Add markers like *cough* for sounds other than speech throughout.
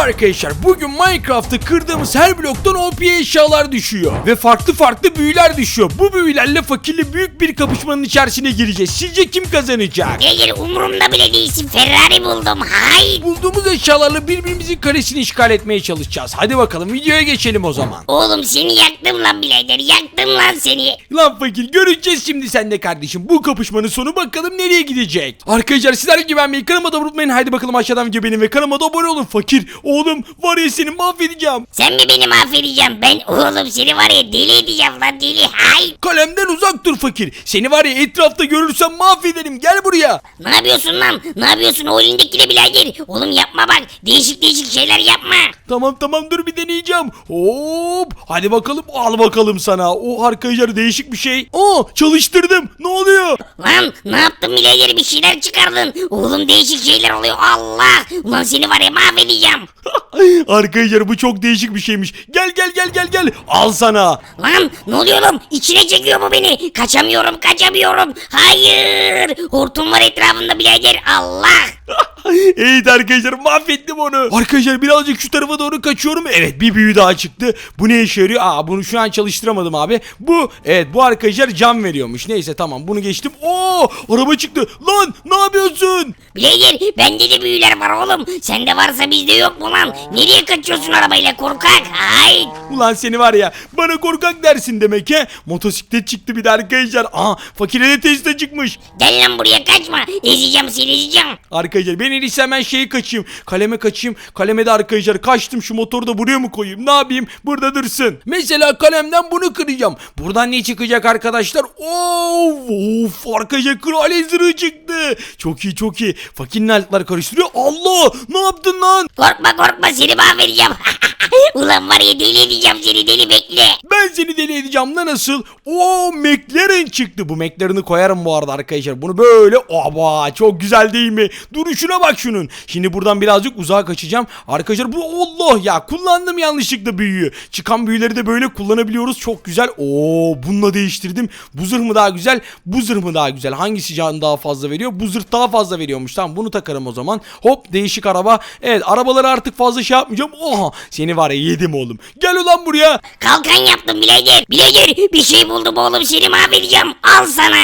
Merhaba arkadaşlar. Bugün Minecraft'ta kırdığımız her bloktan OP eşyalar düşüyor. Ve farklı farklı büyüler düşüyor. Bu büyülerle fakirli büyük bir kapışmanın içerisine gireceğiz. Sizce kim kazanacak? Hayır umurumda bile değilsin Ferrari buldum hay. Bulduğumuz eşyalarla birbirimizin kalesini işgal etmeye çalışacağız. Hadi bakalım videoya geçelim o zaman. Oğlum seni yaktım lan birader yaktım lan seni. Lan fakir göreceğiz şimdi sen de kardeşim. Bu kapışmanın sonu bakalım nereye gidecek. Arkadaşlar sizler gibi beğenmeyi kanalıma da unutmayın. Haydi bakalım aşağıdan video benim ve kanalıma da abone olun. Fakir oğlum var ya seni mahvedeceğim. Sen mi beni mahvedeceksin ben oğlum seni var ya deli edeceğim lan deli hay. Kalemden uzak dur fakir. Seni var ya etrafta görürsem mahvederim. Gel buraya. Ne yapıyorsun lan ne yapıyorsun o elindekine birader. Oğlum yapma bak değişik değişik şeyler yapma. Tamam tamam dur bir deneyeceğim. Hop. Hadi bakalım al bakalım sana. O arkadaşlar değişik bir şey. Aa çalıştırdım. Ne oluyor? Lan ne yaptın birader bir şeyler çıkardın. Oğlum değişik şeyler oluyor Allah. Ulan seni var ya mahvedeceğim. *laughs* arkadaşlar bu çok değişik bir şeymiş. Gel gel gel gel gel. Al sana. Lan ne oluyor oğlum? İçine çekiyor bu beni. Kaçamıyorum kaçamıyorum. Hayır. Hortum var etrafında birader Allah. *laughs* *laughs* evet arkadaşlar mahvettim onu. Arkadaşlar birazcık şu tarafa doğru kaçıyorum. Evet bir büyü daha çıktı. Bu ne işe yarıyor? Aa bunu şu an çalıştıramadım abi. Bu evet bu arkadaşlar cam veriyormuş. Neyse tamam bunu geçtim. Oo araba çıktı. Lan ne yapıyorsun? Birader bende de büyüler var oğlum. Sende varsa bizde yok mu lan? Nereye kaçıyorsun arabayla korkak? Hayır. Ulan seni var ya bana korkak dersin demek he. Motosiklet çıktı bir de arkadaşlar. Aa fakire de Tesla çıkmış. Gel lan buraya kaçma. Ezeceğim seni ezeceğim. Arkadaşlar ben en iyisi hemen şeye kaçayım. Kaleme kaçayım. Kaleme de arkadaşlar kaçtım şu motoru da buraya mı koyayım? Ne yapayım? Burada dursun. Mesela kalemden bunu kıracağım. Buradan ne çıkacak arkadaşlar? Of, of arkadaşlar kraliye zırhı çıktı. Çok iyi çok iyi. Fakir altlar karıştırıyor. Allah ne yaptın lan? Korkma korkma seni mahvedeceğim. *laughs* Ulan var ya deli edeceğim seni deli bekle. Ben seni deli edeceğim da nasıl? O McLaren çıktı. Bu McLaren'ı koyarım bu arada arkadaşlar. Bunu böyle aba çok güzel değil mi? Duruşuna bak şunun. Şimdi buradan birazcık uzağa kaçacağım. Arkadaşlar bu Allah ya kullandım yanlışlıkla büyüyü. Çıkan büyüleri de böyle kullanabiliyoruz. Çok güzel. Oo bununla değiştirdim. Bu zırh mı daha güzel? Bu zırh mı daha güzel? Hangisi can daha fazla veriyor? Bu zırh daha fazla veriyormuş. Tamam bunu takarım o zaman. Hop değişik araba. Evet arabaları artık fazla şey yapmayacağım. Oha seni var ya yedim oğlum. Gel ulan buraya. Kalkan yaptım birader. Birader bir şey buldum oğlum seni mahvedeceğim. Al sana.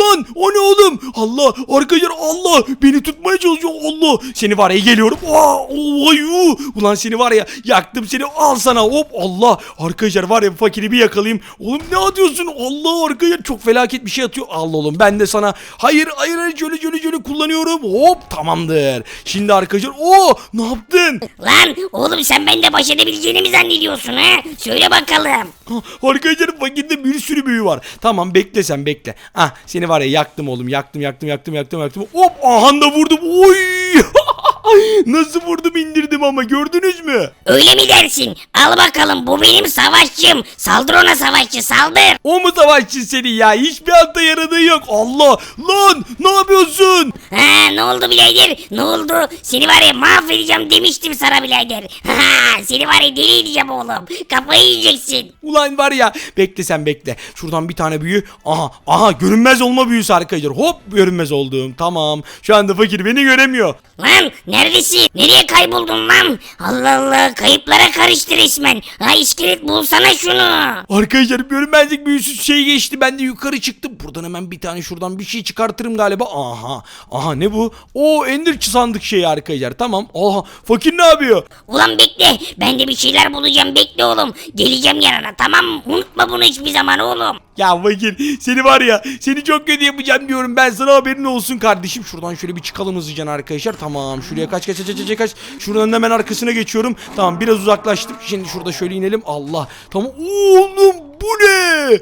Lan o ne oğlum? Allah arkadaşlar Allah beni tutmaya çalışıyor Allah. Seni var ya geliyorum. Aa. Ulan seni var ya yaktım seni al sana hop Allah. Arkadaşlar var ya fakiri bir yakalayayım. Oğlum ne atıyorsun? Allah arkadaşlar çok felaket bir şey atıyor. Allah oğlum ben de sana hayır hayır hayır şöyle şöyle şöyle kullanıyorum. Hop tamamdır. Şimdi arkadaşlar o ne yaptın? Lan oğlum sen bende baş edebileceğini mi zannediyorsun ha? Söyle bakalım. Ah, Arkadaşlar fakirde bir sürü büyü var. Tamam bekle sen bekle. Ah seni var ya yaktım oğlum yaktım yaktım yaktım yaktım yaktım. Hop aha da vurdum. Oy. Fui! *laughs* Nasıl vurdum indirdim ama gördünüz mü? Öyle mi dersin? Al bakalım bu benim savaşçım. Saldır ona savaşçı saldır. O mu savaşçı seni ya? Hiçbir altta yaradığı yok. Allah lan ne yapıyorsun? Ha ne oldu birader? Ne oldu? Seni var ya mahvedeceğim demiştim sana birader. Ha seni var ya deli edeceğim oğlum. Kafayı yiyeceksin. Ulan var ya bekle sen bekle. Şuradan bir tane büyü. Aha aha görünmez olma büyüsü arkadaşlar. Hop görünmez oldum. Tamam. Şu anda fakir beni göremiyor. Lan neredesin? Nereye kayboldun lan? Allah Allah kayıplara karıştı resmen. Ha iskelet bulsana şunu. Arkadaşlar görünmezlik büyüsü şey geçti. Ben de yukarı çıktım. Buradan hemen bir tane şuradan bir şey çıkartırım galiba. Aha. Aha ne bu? O ender sandık şeyi arkadaşlar. Tamam. Aha fakir ne yapıyor? Ulan bekle. Ben de bir şeyler bulacağım. Bekle oğlum. Geleceğim yanına tamam mı? Unutma bunu hiçbir zaman oğlum. Ya fakir seni var ya seni çok kötü yapacağım diyorum ben sana haberin olsun kardeşim. Şuradan şöyle bir çıkalım hızlıca arkadaşlar. Tamam şuraya kaç kaç kaç kaç kaç kaç. Şuradan hemen arkasına geçiyorum. Tamam biraz uzaklaştım. Şimdi şurada şöyle inelim. Allah. Tamam oğlum bu ne?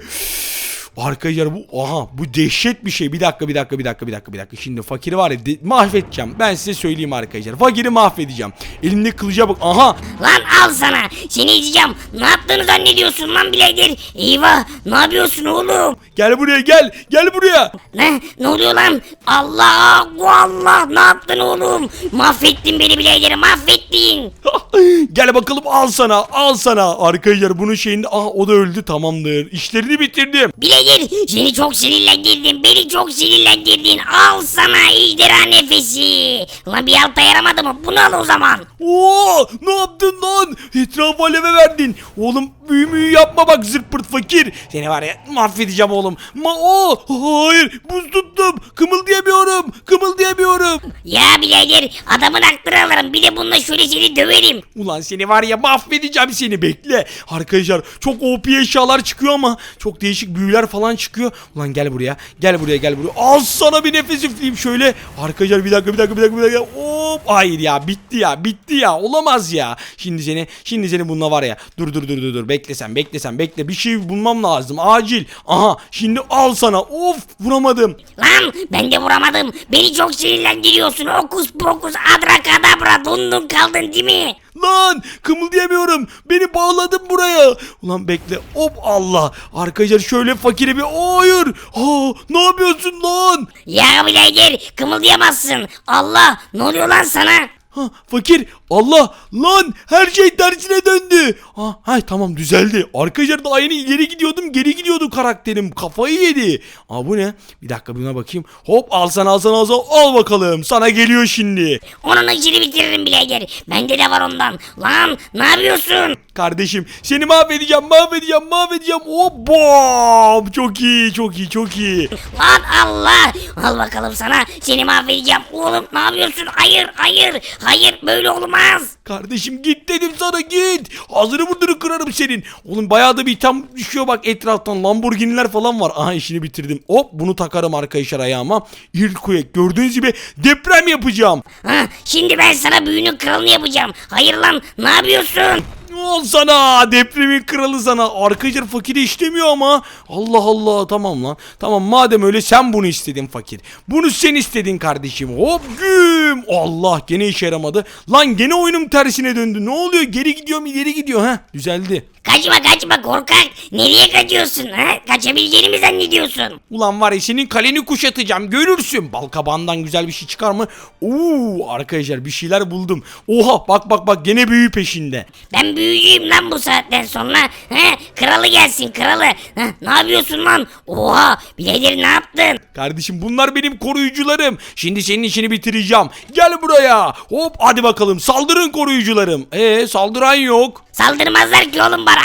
Arkadaşlar bu aha bu dehşet bir şey. Bir dakika bir dakika bir dakika bir dakika bir dakika. Şimdi fakiri var ya de- mahvedeceğim. Ben size söyleyeyim arkadaşlar. Fakiri mahvedeceğim. Elimde kılıca bak. Aha Lan al sana. Seni ezeceğim. Ne yaptığını zannediyorsun lan birader? Eyvah. Ne yapıyorsun oğlum? gel buraya gel. Gel buraya. Ne? Ne oluyor lan? Allah! Allah! Ne yaptın oğlum? Mahvettin beni birader mahvettin. *laughs* Gel bakalım al sana al sana. Arkadaşlar bunun şeyinde ah o da öldü tamamdır. İşlerini bitirdim. Birader seni çok sinirlendirdin. Beni çok sinirlendirdin. Al sana ejderha nefesi. Ulan bir alta yaramadı mı? Bunu al o zaman. Oo ne yaptın lan? Etrafı aleve verdin. Oğlum büyü müyü yapma bak zırt pırt fakir. Seni var ya mahvedeceğim oğlum. Ma o hayır buz tuttum. Kımıldayamıyorum. Kımıldayamıyorum. Ya birader adamın aklını alırım. Bir de bununla şöyle seni döverim. Ulan seni var ya mahvedeceğim seni bekle. Arkadaşlar çok OP eşyalar çıkıyor ama çok değişik büyüler falan çıkıyor. Ulan gel buraya. Gel buraya gel buraya. Al sana bir nefes üfleyeyim şöyle. Arkadaşlar bir dakika bir dakika bir dakika bir dakika. Hop hayır ya bitti ya bitti ya olamaz ya. Şimdi seni şimdi seni bununla var ya. Dur dur dur dur dur bekle sen bekle bir şey bulmam lazım acil. Aha şimdi al sana. Of vuramadım. Lan ben de vuramadım. Beni çok sinirlendiriyorsun. Okus pokus adrakadabra dondun kaldın değil mi? Lan kımıldayamıyorum. Beni bağladın buraya. Ulan bekle. Hop Allah. Arkadaşlar şöyle fakire bir hayır. Ha, ne yapıyorsun lan? Ya birader kımıldayamazsın. Allah ne oluyor lan sana? Ha, fakir Allah lan her şey tersine döndü. Ha, hay tamam düzeldi. Arkadaşlar daha yeni ileri gidiyordum geri gidiyordu karakterim. Kafayı yedi. Aa bu ne? Bir dakika buna bakayım. Hop al sana al sana al bakalım. Sana geliyor şimdi. Onun işini bitiririm birader. Bende de var ondan. Lan ne yapıyorsun? Kardeşim seni mahvedeceğim mahvedeceğim mahvedeceğim. Hop bam. Çok iyi çok iyi çok iyi. Lan Allah. Al bakalım sana. Seni mahvedeceğim. Oğlum ne yapıyorsun? Hayır hayır. Hayır böyle olmaz. Kardeşim git dedim sana git. Ağzını burnunu kırarım senin. Oğlum bayağı da bir item düşüyor bak etraftan. Lamborghini'ler falan var. Aha işini bitirdim. Hop bunu takarım arkadaşlar ayağıma. Earthquake gördüğünüz gibi deprem yapacağım. Ha, şimdi ben sana büyünün kralını yapacağım. Hayır lan ne yapıyorsun? Al sana depremin kralı sana. Arkadaşlar fakir işlemiyor ama. Allah Allah tamam lan. Tamam madem öyle sen bunu istedin fakir. Bunu sen istedin kardeşim. Hop güm. Allah gene işe yaramadı. Lan gene oyunum tersine döndü. Ne oluyor? Geri gidiyorum ileri gidiyor. ha düzeldi. Kaçma kaçma korkak. Nereye kaçıyorsun? Ha? Kaçabileceğini mi zannediyorsun? Ulan var ya senin kaleni kuşatacağım görürsün. Balkabağından güzel bir şey çıkar mı? Oo arkadaşlar bir şeyler buldum. Oha bak bak bak gene büyü peşinde. Ben büyücüyüm lan bu saatten sonra. He? Kralı gelsin kralı. Ha, ne yapıyorsun lan? Oha birader ne yaptın? Kardeşim bunlar benim koruyucularım. Şimdi senin işini bitireceğim. Gel buraya. Hop hadi bakalım saldırın koruyucularım. Ee saldıran yok. Saldırmazlar ki oğlum bana.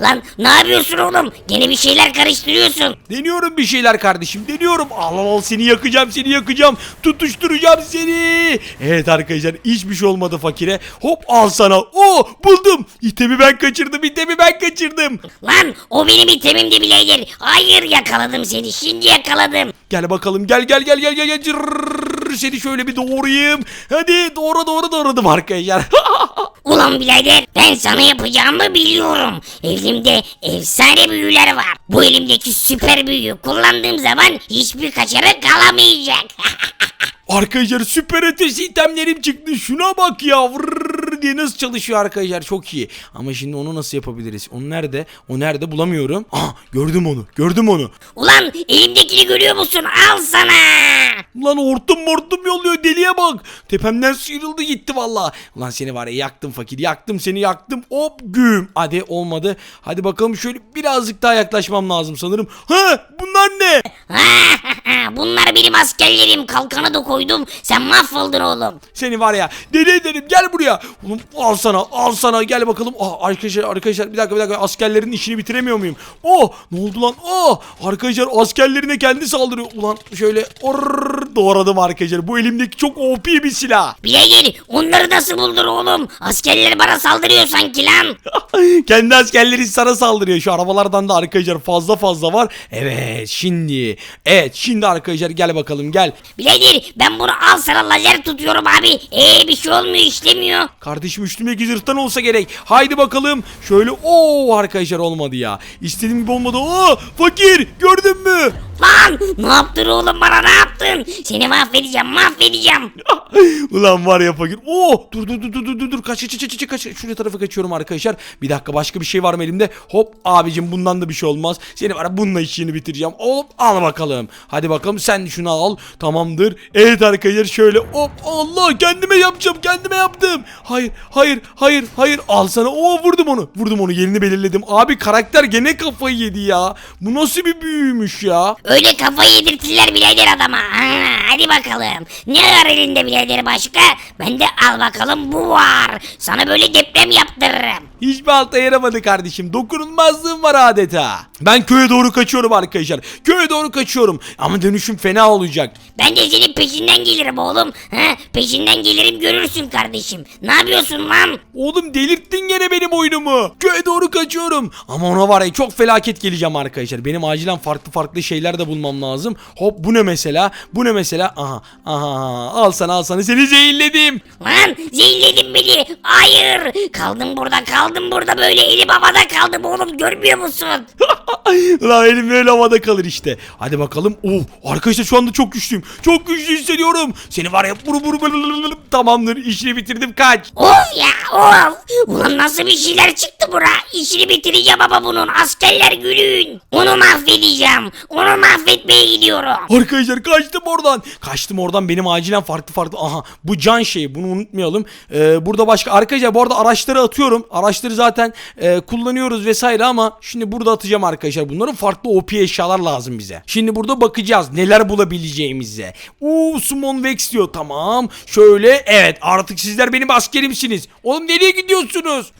*laughs* lan ne yapıyorsun oğlum? Gene bir şeyler karıştırıyorsun. Deniyorum bir şeyler kardeşim deniyorum. Al al al seni yakacağım seni yakacağım. Tutuşturacağım seni. Evet arkadaşlar hiçbir şey olmadı fakire. Hop al sana. Oo buldum. İtemi ben kaçırdım itemi ben kaçırdım. Lan o benim itemimdi birader. Hayır yakaladım seni şimdi yakaladım. Gel bakalım gel gel gel gel gel gel. Cırrrr, seni şöyle bir doğrayayım. Hadi doğru doğru doğradım arkadaşlar. *laughs* Ulan birader ben sana yapacağımı biliyorum. Elimde efsane büyüler var. Bu elimdeki süper büyüyü kullandığım zaman hiçbir kaçarı kalamayacak. *laughs* Arkadaşlar süper ötesi itemlerim çıktı. Şuna bak ya. Diye nasıl çalışıyor arkadaşlar. Çok iyi. Ama şimdi onu nasıl yapabiliriz? Onu nerede? O nerede bulamıyorum. Ah gördüm onu. Gördüm onu. Ulan elimdekini görüyor musun? Al sana. Lan hortum mortum yolluyor deliye bak. Tepemden sıyrıldı gitti valla. Ulan seni var ya yaktım fakir. Yaktım seni yaktım. Hop güm. Hadi olmadı. Hadi bakalım şöyle birazcık daha yaklaşmam lazım sanırım. Ha bunlar ne? *laughs* Bunlar benim askerlerim. Kalkanı da koydum. Sen mahvoldun oğlum. Seni var ya deli ederim gel buraya. Oğlum al sana al sana gel bakalım. Ah, arkadaşlar arkadaşlar bir dakika bir dakika askerlerin işini bitiremiyor muyum? Oh ne oldu lan? Oh arkadaşlar askerlerine kendi saldırıyor. Ulan şöyle orrrr, doğradım arkadaşlar. Bu elimdeki çok OP bir silah. Birader onları nasıl buldun oğlum? Askerler bana saldırıyor sanki lan. *laughs* *laughs* kendi askerleri sana saldırıyor. Şu arabalardan da arkadaşlar fazla fazla var. Evet şimdi. Evet şimdi arkadaşlar gel bakalım gel. Birader ben bunu al sana lazer tutuyorum abi. Eee bir şey olmuyor işlemiyor. Kardeşim üstümdeki zırhtan olsa gerek. Haydi bakalım. Şöyle o arkadaşlar olmadı ya. İstediğim gibi olmadı. Aa fakir gördün mü? Lan ne yaptın oğlum bana ne yaptın? Seni mahvedeceğim mahvedeceğim. *laughs* Ulan var ya fakir. Oo dur dur dur dur dur dur dur kaç kaç kaç kaç kaç. Şuraya tarafa kaçıyorum arkadaşlar. Bir dakika başka bir şey var mı elimde? Hop abicim bundan da bir şey olmaz. Seni var ya bununla işini bitireceğim. Hop al bakalım. Hadi bakalım sen şunu al. Tamamdır. Evet arkadaşlar şöyle hop Allah kendime yapacağım kendime yaptım. Hayır hayır, hayır, hayır. Al sana. Oo vurdum onu. Vurdum onu. Yerini belirledim. Abi karakter gene kafayı yedi ya. Bu nasıl bir büyümüş ya? Öyle kafayı yedirtirler birader adama. Ha, hadi bakalım. Ne var elinde birader başka? Ben de al bakalım bu var. Sana böyle deprem yaptırırım. Hiçbir alta yaramadı kardeşim. Dokunulmazlığım var adeta. Ben köye doğru kaçıyorum arkadaşlar. Köye doğru kaçıyorum. Ama dönüşüm fena olacak. Ben de senin peşinden gelirim oğlum. Ha, peşinden gelirim görürsün kardeşim. Ne yapıyorsun lan? Oğlum delirttin gene benim oyunumu. Köye doğru kaçıyorum. Ama ona var ya çok felaket geleceğim arkadaşlar. Benim acilen farklı farklı şeyler de bulmam lazım. Hop bu ne mesela? Bu ne mesela? Aha aha al sana al sana seni zehirledim. Lan zehirledin beni. Hayır. Kaldım burada kaldım burada böyle elim havada kaldım oğlum görmüyor musun? *laughs* Lan elim böyle havada kalır işte. Hadi bakalım. Oh arkadaşlar şu anda çok güçlüyüm. Çok güçlü hissediyorum. Seni var ya vuru vuru vuru Tamamdır işini bitirdim kaç. Of ya of. Ulan nasıl bir şeyler çıktı bura. İşini bitireceğim ama bunun. Askerler gülün. Onu mahvedeceğim. Onu mahvetmeye gidiyorum. Arkadaşlar kaçtım oradan. Kaçtım oradan benim acilen farklı farklı. Aha bu can şeyi bunu unutmayalım. Ee, burada başka arkadaşlar bu arada araçları atıyorum. Araçları zaten e, kullanıyoruz vesaire ama şimdi burada atacağım arkadaşlar. Bunların farklı OP eşyalar lazım bize. Şimdi burada bakacağız neler bulabileceğimize. Uuu Summon Vex diyor tamam. Şöyle evet artık sizler benim askerimsiniz. Oğlum nereye gidiyorsunuz?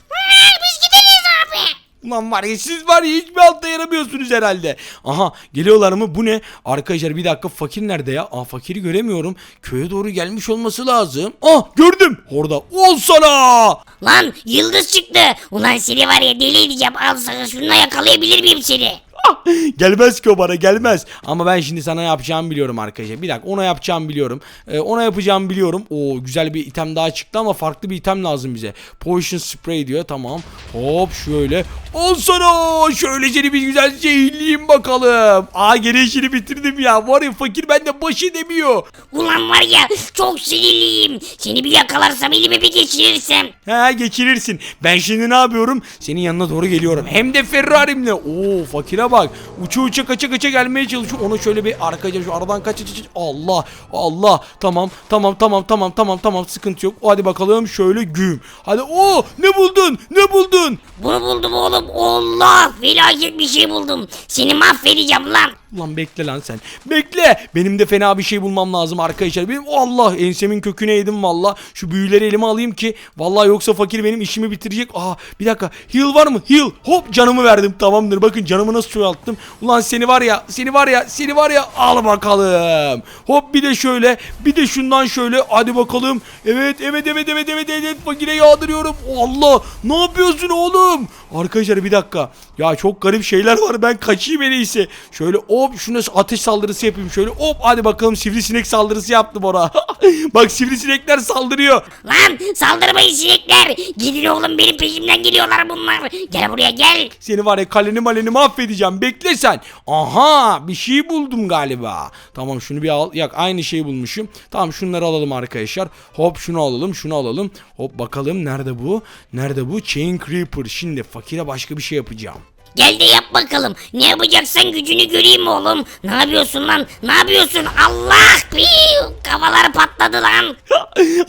Biz gideriz abi. Ulan var ya siz var ya hiçbir altta yaramıyorsunuz herhalde. Aha geliyorlar mı bu ne? Arkadaşlar bir dakika fakir nerede ya? Aa fakiri göremiyorum. Köye doğru gelmiş olması lazım. Ah gördüm. Orada ol sana. Lan yıldız çıktı. Ulan seni var ya deli edeceğim. Al sana şununla yakalayabilir miyim seni? Ah, gelmez ki o bana gelmez. Ama ben şimdi sana yapacağımı biliyorum arkadaşlar. Bir dakika ona yapacağımı biliyorum. Ee, ona yapacağımı biliyorum. Oo güzel bir item daha çıktı ama farklı bir item lazım bize. Potion spray diyor tamam. Hop şöyle. Al sana. Şöyle seni bir güzel zehirleyeyim bakalım. Aa gene işini bitirdim ya. Var ya fakir bende baş edemiyor. Ulan var ya çok sinirliyim. Seni bir yakalarsam elime bir geçirirsem. He geçirirsin. Ben şimdi ne yapıyorum? Senin yanına doğru geliyorum. Hem de Ferrari'mle. Oo fakire bak. Uça uça kaça kaça gelmeye çalışıyor. Onu şöyle bir arkaca şu aradan kaç kaç kaç. Allah Allah. Tamam tamam tamam tamam tamam tamam sıkıntı yok. Hadi bakalım şöyle güm. Hadi o ne buldun? Ne buldun? Bunu buldum oğlum. Allah felaket bir şey buldum. Seni mahvedeceğim lan. Ulan bekle lan sen. Bekle. Benim de fena bir şey bulmam lazım arkadaşlar. Benim Allah ensemin köküne yedim valla. Şu büyüleri elime alayım ki vallahi yoksa fakir benim işimi bitirecek. Aa bir dakika. Heal var mı? Heal. Hop canımı verdim. Tamamdır. Bakın canımı nasıl çoğalttım. Ulan seni var ya, seni var ya, seni var ya al bakalım. Hop bir de şöyle, bir de şundan şöyle. Hadi bakalım. Evet, evet, evet, evet, evet, evet. Fakire yağdırıyorum. Allah! Ne yapıyorsun oğlum? Arkadaşlar bir dakika. Ya çok garip şeyler var. Ben kaçayım en iyisi. Şöyle hop şuna ateş saldırısı yapayım. Şöyle hop hadi bakalım sivrisinek saldırısı yaptım ona. *laughs* Bak sivrisinekler saldırıyor. Lan saldırmayın sinekler. Gidin oğlum benim peşimden geliyorlar bunlar. Gel buraya gel. Seni var ya kaleni maleni mahvedeceğim. Bekle sen. Aha bir şey buldum galiba. Tamam şunu bir al. Yak aynı şeyi bulmuşum. Tamam şunları alalım arkadaşlar. Hop şunu alalım şunu alalım. Hop bakalım nerede bu? Nerede bu? Chain Creeper. Şimdi fakire başka bir şey yapacağım. Gel de yap bakalım. Ne yapacaksan gücünü göreyim oğlum. Ne yapıyorsun lan? Ne yapıyorsun? Allah! Piu! Kafaları patladı lan.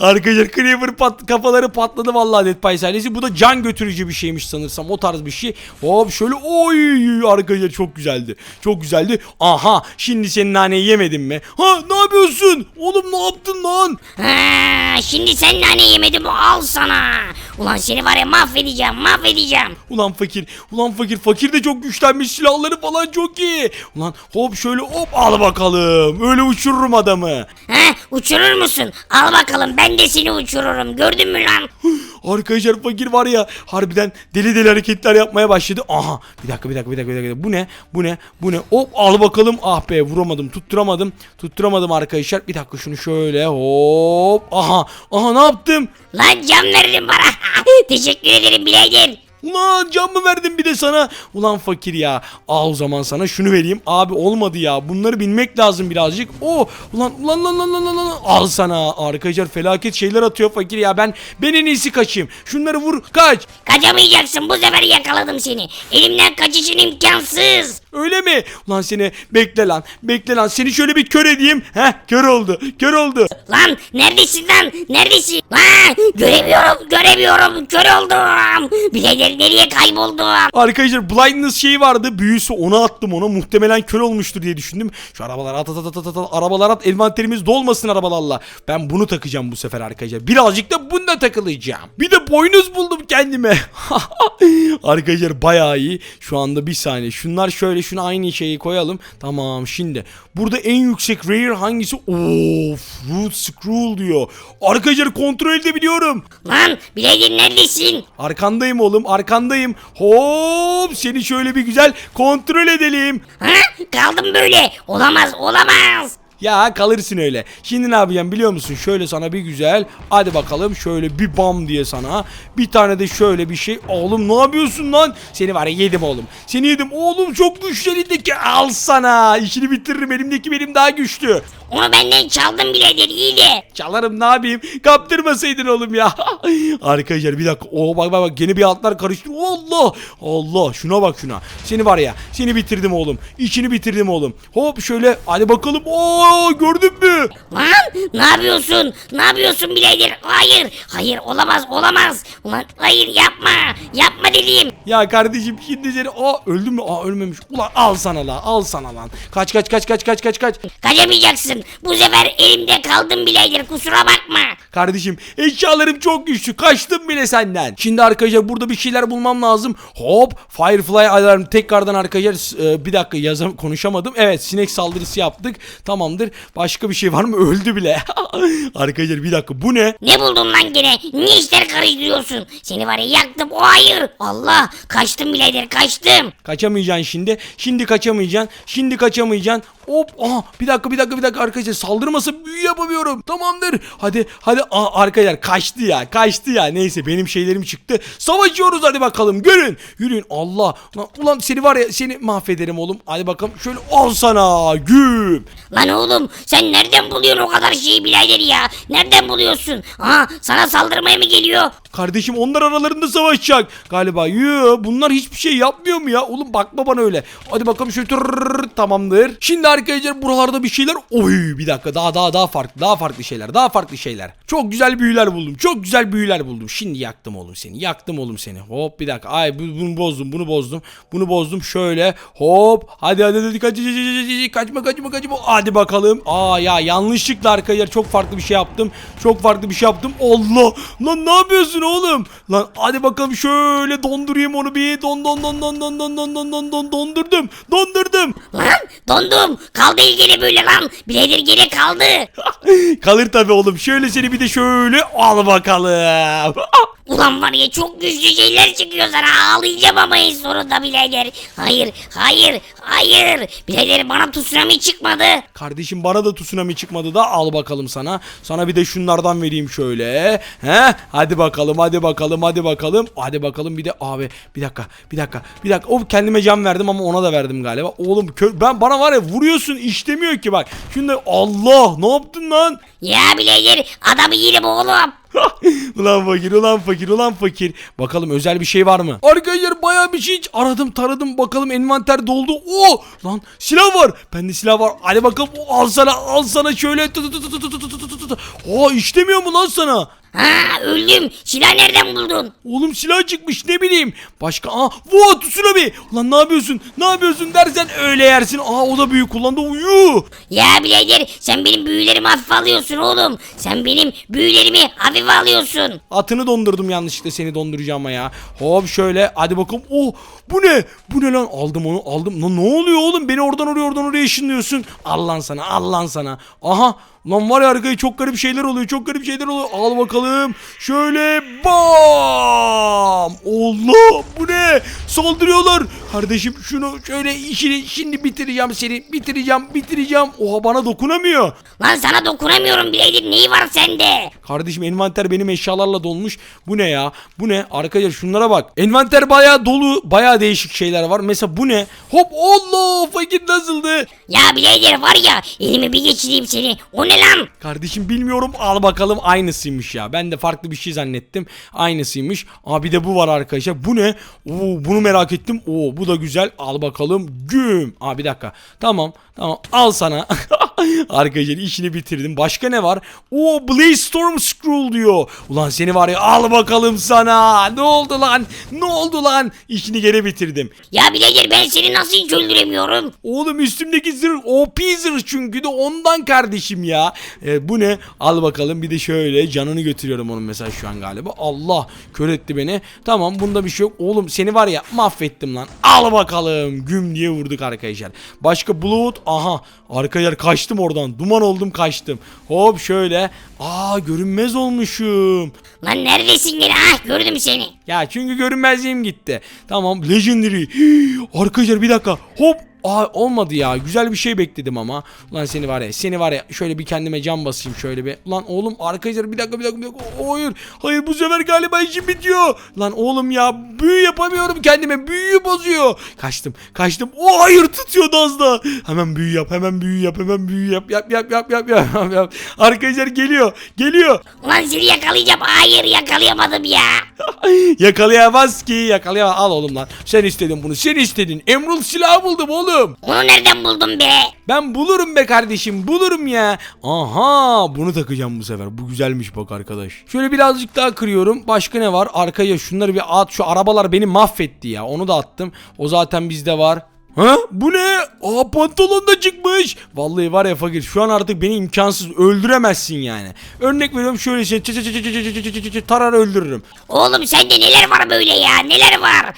*laughs* Arkadaşlar Creeper pat kafaları patladı vallahi Dead Pies ailesi. Bu da can götürücü bir şeymiş sanırsam. O tarz bir şey. Hop şöyle oy arkadaşlar çok güzeldi. Çok güzeldi. Aha şimdi senin naneyi yemedin mi? Ha ne yapıyorsun? Oğlum ne yaptın lan? Ha, şimdi sen nane yemedin mi? Al sana. Ulan seni var ya mahvedeceğim, mahvedeceğim. Ulan fakir. Ulan fakir. Fakir de çok güçlenmiş. Silahları falan çok iyi. Ulan hop şöyle hop al bakalım. Öyle uçururum adamı. Ha, uçurur musun? Al bakalım ben de seni uçururum. Gördün mü lan? Arkadaşlar fakir var ya harbiden deli deli hareketler yapmaya başladı. Aha bir dakika bir dakika bir dakika bir dakika. Bu ne? Bu ne? Bu ne? Hop al bakalım. Ah be vuramadım. Tutturamadım. Tutturamadım arkadaşlar. Bir dakika şunu şöyle hop. Aha. Aha ne yaptım? Lan can verdin bana. Teşekkür ederim birader. Ulan can mı verdim bir de sana? Ulan fakir ya. Al o zaman sana şunu vereyim. Abi olmadı ya. Bunları bilmek lazım birazcık. Oh ulan ulan ulan ulan ulan ulan. Al sana. Arkadaşlar felaket şeyler atıyor fakir ya. Ben ben en iyisi kaçayım. Şunları vur kaç. Kaçamayacaksın bu sefer yakaladım seni. Elimden kaçışın imkansız. Öyle mi? Ulan seni bekle lan. Bekle lan. Seni şöyle bir kör edeyim. Heh kör oldu. Kör oldu. Lan neredesin lan? Neredesin? Ha, göremiyorum göremiyorum kör oldum. Nereye kayboldum? Arkadaşlar blindness şeyi vardı. Büyüsü ona attım ona. Muhtemelen kör olmuştur diye düşündüm. Şu arabalara at at at at at at. Arabalara at. Envanterimiz dolmasın arabalarla. Ben bunu takacağım bu sefer arkadaşlar. Birazcık da bunda takılacağım. Bir de boynuz buldum kendime. *laughs* arkadaşlar bayağı iyi. Şu anda bir saniye. Şunlar şöyle şunu aynı şeyi koyalım. Tamam şimdi. Burada en yüksek rare hangisi? Of, root scroll diyor. Arkadaşlar kontrol edebiliyorum. Lan birader neredesin? Arkandayım oğlum arkandayım. Hop seni şöyle bir güzel kontrol edelim. Ha, kaldım böyle. Olamaz olamaz. Ya kalırsın öyle. Şimdi ne yapacağım biliyor musun? Şöyle sana bir güzel. Hadi bakalım şöyle bir bam diye sana. Bir tane de şöyle bir şey. Oğlum ne yapıyorsun lan? Seni var ya yedim oğlum. Seni yedim. Oğlum çok güçlü elindeki. Al sana. İşini bitiririm. Elimdeki benim daha güçlü. Onu benden çaldın birader iyi de. Çalarım ne yapayım? Kaptırmasaydın oğlum ya. *laughs* Arkadaşlar bir dakika. Oo bak bak bak yeni bir altlar karıştı. Allah! Allah şuna bak şuna. Seni var ya seni bitirdim oğlum. İçini bitirdim oğlum. Hop şöyle hadi bakalım. Oo gördün mü? Lan ne yapıyorsun? Ne yapıyorsun birader? Hayır. Hayır olamaz olamaz. Ulan hayır yapma. Yapma dedim. Ya kardeşim şimdi seni aa öldün mü? Aa ölmemiş. Ulan al sana la al sana lan. Kaç kaç kaç kaç kaç kaç kaç. Kaçamayacaksın. Bu sefer elimde kaldın birader kusura bakma. Kardeşim eşyalarım çok güçlü. Kaçtım bile senden. Şimdi arkadaşlar burada bir şeyler bulmam lazım. Hop Firefly alarm tekrardan arkadaşlar e, bir dakika yazam konuşamadım. Evet sinek saldırısı yaptık. Tamamdır. Başka bir şey var mı? *laughs* Öldü bile. *laughs* arkadaşlar bir dakika bu ne? Ne buldun lan gene? Ne işler karıştırıyorsun? Seni var ya yaktım. O hayır. Allah kaçtım birader kaçtım. Kaçamayacaksın şimdi. Şimdi kaçamayacaksın. Şimdi kaçamayacaksın. Hop aha bir dakika bir dakika bir dakika arkadaşlar saldırmasa büyü yapamıyorum. Tamamdır. Hadi hadi Aa, arkadaşlar kaçtı ya kaçtı ya. Neyse benim şeylerim çıktı. Savaşıyoruz hadi bakalım görün. Yürüyün Allah. Lan, ulan seni var ya seni mahvederim oğlum. Hadi bakalım şöyle al sana güm. Lan oğlum sen nereden buluyorsun o kadar şeyi birader ya? Nereden buluyorsun? Aha sana saldırmaya mı geliyor? Kardeşim onlar aralarında savaşacak. Galiba yoo bunlar hiçbir şey yapmıyor mu ya? Oğlum bakma bana öyle. Hadi bakalım şöyle tırrrr, tamamdır. Şimdi arkadaşlar buralarda bir şeyler. Oy bir dakika daha daha daha farklı daha farklı şeyler daha farklı şeyler. Çok güzel büyüler buldum. Çok güzel büyüler buldum. Şimdi yaktım oğlum seni. Yaktım oğlum seni. Hop bir dakika. Ay bu- bunu bozdum. Bunu bozdum. Bunu bozdum. Şöyle hop. Hadi hadi hadi kaç, kaç, kaç, kaç, kaçma kaçma kaçma. Hadi bakalım. Aa ya yanlışlıkla arkadaşlar çok farklı bir şey yaptım. Çok farklı bir şey yaptım. Allah. Lan ne yapıyorsun oğlum? Lan hadi bakalım şöyle dondurayım onu bir. Don don don don don don don don don don dondurdum. Dondurdum. Lan dondum. Kaldı ilgili böyle lan. Birader geri kaldı. *laughs* Kalır tabi oğlum. Şöyle seni bir de şöyle al bakalım. *laughs* Ulan var ya çok güçlü şeyler çıkıyor sana ağlayacağım ama en sonunda birader. Hayır hayır hayır. Birader bana tsunami çıkmadı. Kardeşim bana da tsunami çıkmadı da al bakalım sana. Sana bir de şunlardan vereyim şöyle. He? Hadi bakalım hadi bakalım hadi bakalım. Hadi bakalım bir de abi bir dakika bir dakika bir dakika. O kendime can verdim ama ona da verdim galiba. Oğlum kö- ben bana var ya vuruyorsun işlemiyor ki bak. Şimdi Allah ne yaptın lan? Ya birader adamı yerim oğlum. *laughs* ulan fakir ulan fakir ulan fakir. Bakalım özel bir şey var mı? Arkadaşlar bayağı bir şey aradım taradım bakalım envanter doldu. Oo lan silah var. Bende silah var. Hadi bakalım al sana al sana şöyle. Aa işlemiyor mu lan sana? Ha öldüm. Silah nereden buldun? Oğlum silah çıkmış ne bileyim. Başka aa bu tsunami. Ulan ne yapıyorsun? Ne yapıyorsun dersen öyle yersin. Aa o da büyük kullandı. Uyu. Ya birader sen benim büyülerimi hafife alıyorsun oğlum. Sen benim büyülerimi hafife alıyorsun. Atını dondurdum yanlışlıkla seni donduracağım ya. Hop şöyle hadi bakalım. Oh bu ne? Bu ne lan? Aldım onu aldım. Lan ne oluyor oğlum? Beni oradan oraya oradan oraya ışınlıyorsun. Al lan sana al lan sana. Aha Lan var ya arkaya çok garip şeyler oluyor. Çok garip şeyler oluyor. Al bakalım. Şöyle bam. Allah bu ne? Saldırıyorlar. Kardeşim şunu şöyle işini şimdi bitireceğim seni. Bitireceğim bitireceğim. Oha bana dokunamıyor. Lan sana dokunamıyorum bileydim neyi var sende? Kardeşim envanter benim eşyalarla dolmuş. Bu ne ya? Bu ne? Arkadaşlar şunlara bak. Envanter bayağı dolu. Bayağı değişik şeyler var. Mesela bu ne? Hop Allah fakir nasıldı? Ya bileydir var ya elimi bir geçireyim seni. O ne lan? Kardeşim bilmiyorum al bakalım aynısıymış ya. Ben de farklı bir şey zannettim. Aynısıymış. Aa bir de bu var arkadaşlar. Bu ne? Oo bunu merak ettim. Oo bu da güzel. Al bakalım. Güm. Aa bir dakika. Tamam. Tamam. Al sana. *laughs* arkadaşlar işini bitirdim. Başka ne var? Oo Blaze Storm Scroll diyor. Ulan seni var ya al bakalım sana. Ne oldu lan? Ne oldu lan? İşini gene bitirdim. Ya bileydir ben seni nasıl hiç öldüremiyorum? Oğlum üstümdeki zırh OP zırh çünkü de ondan kardeşim ya. E, bu ne? Al bakalım bir de şöyle canını götürüyorum onun mesela şu an galiba. Allah kör etti beni. Tamam bunda bir şey yok. Oğlum seni var ya mahvettim lan. Al bakalım. Güm diye vurduk arkadaşlar. Başka Blood. Aha. Arkadaşlar kaçtım oradan. Duman oldum kaçtım. Hop şöyle. Aa görünmez olmuşum. Lan neredesin gene? Ah gördüm seni. Ya çünkü görünmezliğim gitti. Tamam legendary. Arkadaşlar bir dakika. Hop. Aa olmadı ya. Güzel bir şey bekledim ama. Ulan seni var ya. Seni var ya. Şöyle bir kendime cam basayım şöyle bir. Lan oğlum arkadaşlar bir dakika bir dakika bir dakika. Hayır. Hayır bu sefer galiba işim bitiyor. Lan oğlum ya. Büyü yapamıyorum kendime. Büyüyü bozuyor. Kaçtım. Kaçtım. O hayır tutuyordu az da. Hemen büyü yap. Hemen büyü yap. Hemen büyü yap. Yap yap yap yap yap yap. yap. Arkadaşlar geliyor. Geliyor. Ulan seni yakalayacağım. Hayır yakalayamadım ya. *laughs* Yakalayamaz ki yakalayamaz. Al oğlum lan. Sen istedin bunu. Sen istedin. Emerald silahı buldum oğlum. Onu nereden buldun be? Ben bulurum be kardeşim. Bulurum ya. Aha bunu takacağım bu sefer. Bu güzelmiş bak arkadaş. Şöyle birazcık daha kırıyorum. Başka ne var? Arkaya şunları bir at. Şu arabalar beni mahvetti ya. Onu da attım. O zaten bizde var. Ha? Bu ne? Aa pantolon da çıkmış. Vallahi var ya fakir şu an artık beni imkansız öldüremezsin yani. Örnek veriyorum şöyle şey çı çı çı çı çı çı çı çı çı çı tarar öldürürüm. Oğlum sende neler var böyle ya? Neler var?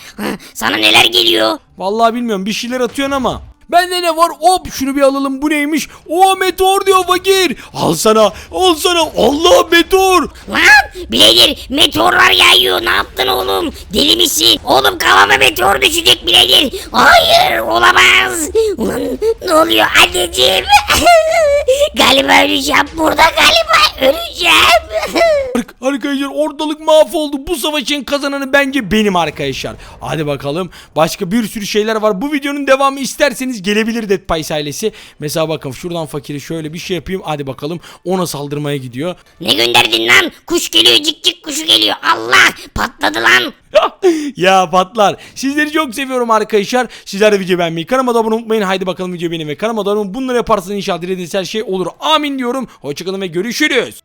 Sana neler geliyor? Vallahi bilmiyorum bir şeyler atıyorsun ama. Bende ne var? Hop şunu bir alalım. Bu neymiş? O meteor diyor fakir. Al sana. Al sana. Allah meteor. Lan bileydir meteorlar yağıyor ne yaptın oğlum deli misin oğlum kafama meteor düşecek bileydir hayır olamaz Ulan ne oluyor anneciğim *laughs* galiba öleceğim burada galiba öleceğim *laughs* Ar- Arkadaşlar ortalık mahvoldu. Bu savaşın kazananı bence benim arkadaşlar. Hadi bakalım. Başka bir sürü şeyler var. Bu videonun devamı isterseniz gelebilir Dead Pies ailesi. Mesela bakın şuradan fakiri şöyle bir şey yapayım. Hadi bakalım. Ona saldırmaya gidiyor. ne gönderdin lan kuş geliyor cik cik kuşu geliyor Allah patladı lan *laughs* ya patlar. Sizleri çok seviyorum arkadaşlar. Sizler de video beğenmeyi, kanalıma da abone unutmayın. Haydi bakalım video beğenin ve kanalıma da abone olun. Bunları yaparsanız inşallah dilediğiniz her şey olur. Amin diyorum. Hoşçakalın ve görüşürüz.